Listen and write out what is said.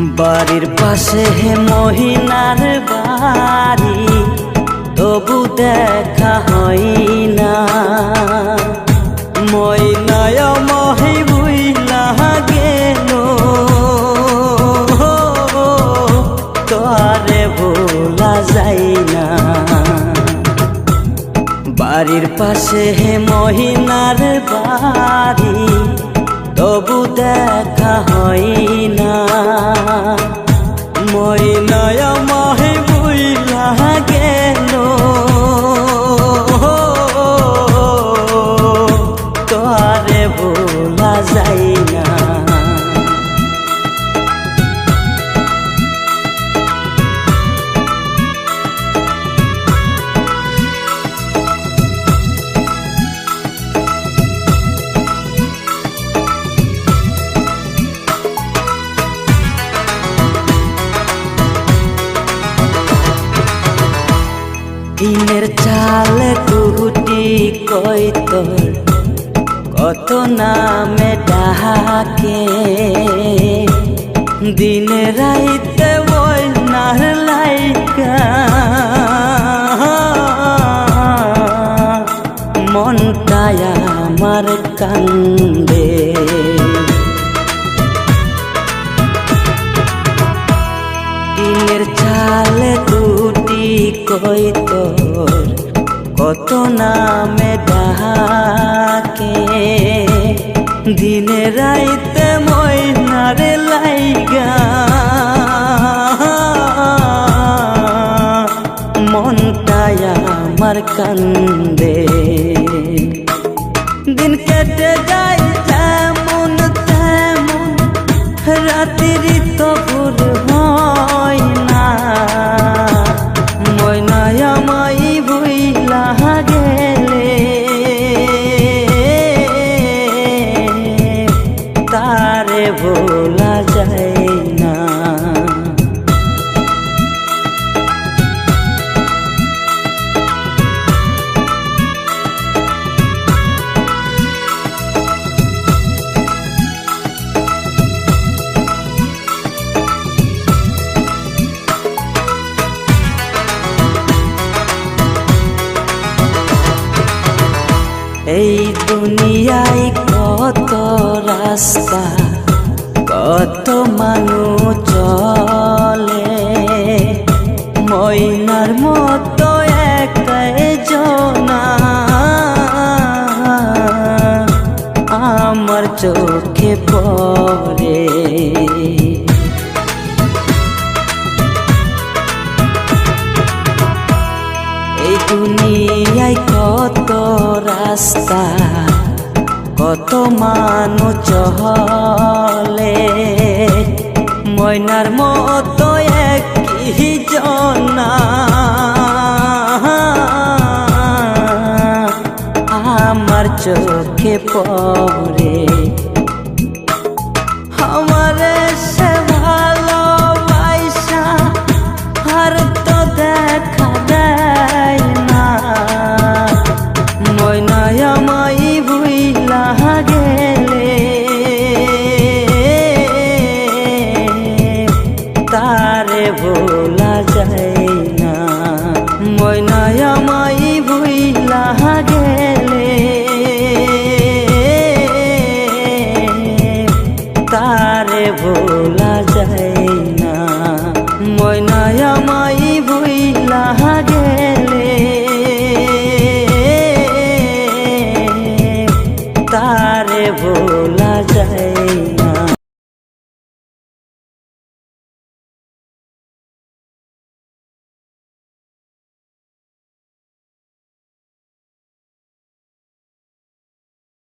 বাড়ির পাশে হে মহিনার বাড়ি, তবু দেখা হয় না। মইনায় মহি বুইলা গেল। তোরে ভোলা যাই না। বাড়ির পাশে হে মহিনার বাড়ি, তবু দেখা হয় না। মহিনায় মহি দিনের চাল কুটি কই তোর কত নামে ডাকে দিনে রাইতে ওই নার কত নামে ডাকে দিনে রাইতে ময়নারে লাইগা। মনটায় আমার কান্দে। দিন কেটে যায় যেমন তেমন রাত্রি ভোলা যায় না। এই দুনিয়ায় কত রাস্তা কত মানুষ চলে ময়নার মতো একাই জনা। আমার চোখে পড়ে। এই দুনিয়ায় কত রাস্তা কত মানু চলে ময়নার মত একই জনা। আমার চোখে পড়ে ভোলা যায় না। মন